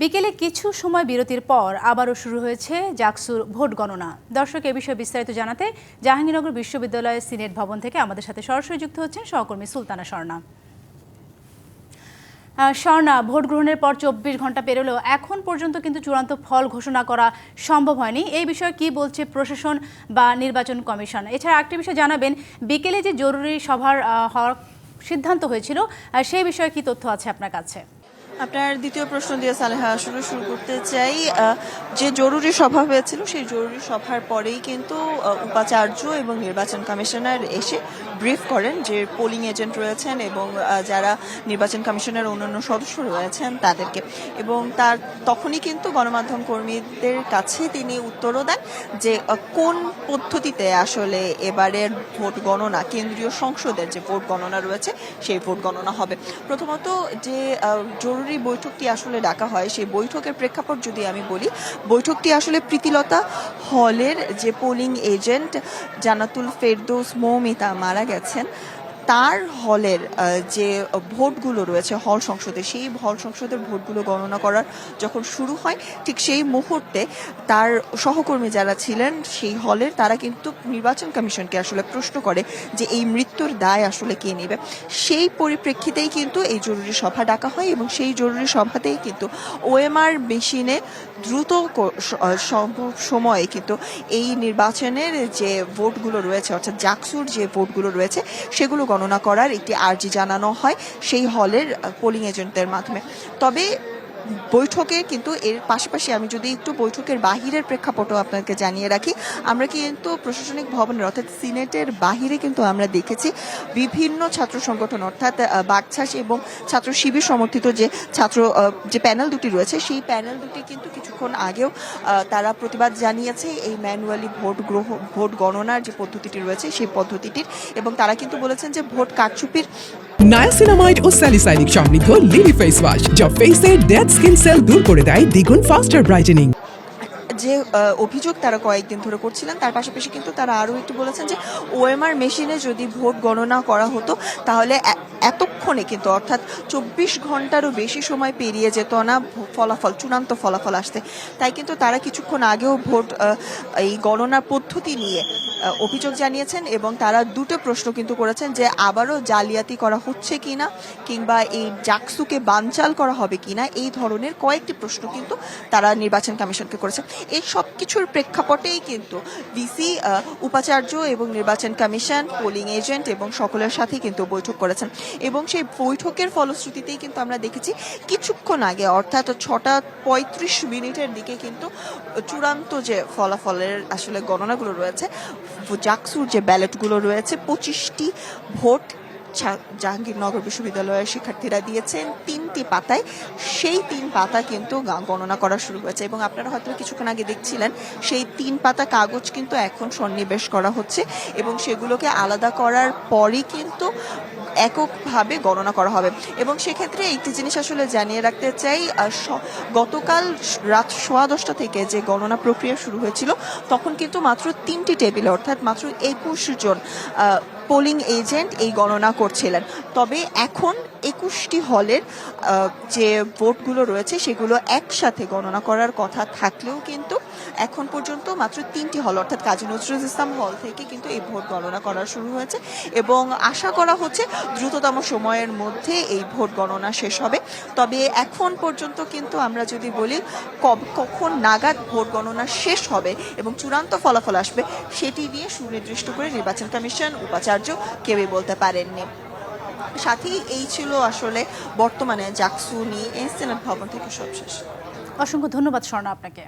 বিকেলে কিছু সময় বিরতির পর আবারও শুরু হয়েছে জাকসুর ভোট গণনা। দর্শক, এ বিষয়ে বিস্তারিত জানাতে জাহাঙ্গীরনগর বিশ্ববিদ্যালয়ের সিনেট ভবন থেকে আমাদের সাথে সরাসরি যুক্ত হচ্ছেন সহকর্মী সুলতানা স্বর্ণা স্বর্ণা ভোট গ্রহণের পর চব্বিশ ঘণ্টা পেরোলেও এখন পর্যন্ত কিন্তু চূড়ান্ত ফল ঘোষণা করা সম্ভব হয়নি। এই বিষয়ে কি বলছে প্রশাসন বা নির্বাচন কমিশন? এছাড়া আরেকটি বিষয় জানাবেন, বিকেলে যে জরুরি সভার হওয়ার সিদ্ধান্ত হয়েছিল সেই বিষয়ে কি তথ্য আছে আপনার কাছে? আপনার দ্বিতীয় প্রশ্ন দিয়ে সালেহা আসলে শুরু করতে চাই যে জরুরি সভা হয়েছিল সেই জরুরি সভার পরেই কিন্তু উপাচার্য এবং নির্বাচন কমিশনার এসে ব্রিফ করেন যে পোলিং এজেন্ট রয়েছেন এবং যারা নির্বাচন কমিশনের অন্যান্য সদস্য রয়েছেন তাদেরকে। এবং তার তখনই কিন্তু গণমাধ্যম কর্মীদের কাছে তিনি উত্তরও দেন যে কোন পদ্ধতিতে আসলে এবারের ভোট গণনা কেন্দ্রীয় সংসদের যে ভোট গণনা রয়েছে সেই ভোট গণনা হবে। প্রথমত যে আহ, জরুরি বৈঠকটি আসলে ডাকা হয়। সেই বৈঠকের প্রেক্ষাপট যদি আমি বলি, বৈঠকটি আসলে প্রীতিলতা হলের যে পোলিং এজেন্ট জানাতুল ফেরদৌস মৌমিতা মারা গেছেন তার হলের যে ভোটগুলো রয়েছে হল সংসদে, সেই হল সংসদের ভোটগুলো গণনা করার যখন শুরু হয়, ঠিক সেই মুহূর্তে তার সহকর্মী যারা ছিলেন সেই হলের, তারা কিন্তু নির্বাচন কমিশনকে আসলে প্রশ্ন করে যে এই মৃত্যুর দায় আসলে কে নেবে। সেই পরিপ্রেক্ষিতেই কিন্তু এই জরুরি সভা ডাকা হয় এবং সেই জরুরি সভাতেই কিন্তু ওএমআর মেশিনে দ্রুত সম্ভব সময়ে কিন্তু এই নির্বাচনের যে ভোটগুলো রয়েছে, অর্থাৎ জাকসুর যে ভোটগুলো রয়েছে, সেগুলো গণনা করার একটি আর্জি জানানো হয় সেই হলের পোলিং এজেন্টদের মাধ্যমে। তবে বৈঠকে কিন্তু এর পাশাপাশি আমি যদি একটু বৈঠকের বাহিরের প্রেক্ষাপটও আপনাকে জানিয়ে রাখি আমরা কিন্তু প্রশাসনিক ভবনের অর্থাৎ সিনেটের বাহিরে কিন্তু আমরা দেখেছি বিভিন্ন ছাত্র সংগঠন অর্থাৎ আহ, বাকছাস এবং ছাত্র শিবির সমর্থিত যে ছাত্র যে প্যানেল দুটি রয়েছে সেই প্যানেল দুটি কিন্তু কিছুক্ষণ আগেও তারা প্রতিবাদ জানিয়েছে। এই ম্যানুয়ালি ভোট গ্রহ ভোট গণনার যে পদ্ধতিটি রয়েছে সেই পদ্ধতিটির এবং তারা কিন্তু বলেছেন যে ভোট কারচুপির নায়াসিনামাইড ও স্যালিসাইনিক সমৃদ্ধ লিলি ফেস ওয়াশ যা ফেসের ডেড স্কিন সেল দূর করে দেয় দ্বিগুণ ফাস্টার ব্রাইটেনিং যে অভিযোগ তারা কয়েকদিন ধরে করছিলেন, তার পাশাপাশি কিন্তু তারা আরও একটু বলেছেন যে ওএমআর মেশিনে যদি ভোট গণনা করা হতো, তাহলে এতক্ষণে কিন্তু, অর্থাৎ চব্বিশ ঘন্টারও বেশি সময় পেরিয়ে যেত না ফলাফল, চূড়ান্ত ফলাফল আসতে। তাই কিন্তু তারা কিছুক্ষণ আগেও ভোট এই গণনার পদ্ধতি নিয়ে অভিযোগ জানিয়েছেন এবং তারা দুটো প্রশ্ন কিন্তু করেছেন যে আবারও জালিয়াতি করা হচ্ছে কিনা কিংবা এই জাকসুকে বানচাল করা হবে কিনা, এই ধরনের কয়েকটি প্রশ্ন কিন্তু তারা নির্বাচন কমিশনকে করেছেন। এই সব কিছুর প্রেক্ষাপটেই কিন্তু ডিসি উপাচার্য এবং নির্বাচন কমিশন, পোলিং এজেন্ট এবং সকলের সাথেই কিন্তু বৈঠক করেছেন। এবং সেই বৈঠকের ফলশ্রুতিতেই কিন্তু আমরা দেখেছি কিছুক্ষণ আগে, অর্থাৎ ছটা পঁয়ত্রিশ মিনিটের দিকে কিন্তু চূড়ান্ত যে ফলাফলের আসলে গণনাগুলো রয়েছে জাকসুর যে ব্যালটগুলো রয়েছে পঁচিশটি ভোট জাহাঙ্গীরনগর বিশ্ববিদ্যালয়ের শিক্ষার্থীরা দিয়েছেন তিনটি পাতায়। সেই তিন পাতা কিন্তু গণনা করা শুরু হয়েছে এবং আপনারা হয়তো কিছুক্ষণ আগে দেখছিলেন, সেই তিন পাতা কাগজ কিন্তু এখন সন্নিবেশ করা হচ্ছে এবং সেগুলোকে আলাদা করার পরই কিন্তু এককভাবে গণনা করা হবে। এবং সেক্ষেত্রে একটি জিনিস আসলে জানিয়ে রাখতে চাই গতকাল রাত সোয়া দশটা থেকে যে গণনা প্রক্রিয়া শুরু হয়েছিল, তখন কিন্তু মাত্র তিনটি টেবিল, অর্থাৎ মাত্র একুশ জন পোলিং এজেন্ট এই গণনা করছিলেন। তবে এখন একুশটি হলের যে ভোটগুলো রয়েছে সেগুলো একসাথে গণনা করার কথা থাকলেও কিন্তু এখন পর্যন্ত মাত্র তিনটি হল, অর্থাৎ কাজী নজরুল ইসলাম হল থেকে কিন্তু এই ভোট গণনা করা শুরু হয়েছে এবং আশা করা হচ্ছে দ্রুততম সময়ের মধ্যে এই ভোট গণনা শেষ হবে। তবে এখন পর্যন্ত কিন্তু আমরা যদি বলি কব- কখন নাগাদ ভোট গণনা শেষ হবে এবং চূড়ান্ত ফলাফল আসবে সেটি নিয়ে সুনির্দিষ্ট করে নির্বাচন কমিশন উপাচার্য কেউই বলতে পারেননি। সাথেই এই ছিল আসলে বর্তমানে জাকসু নিয়ে এই সিনেট ভবন থেকে সবশেষ অসংখ্য ধন্যবাদ, স্বর্ণা, আপনাকে।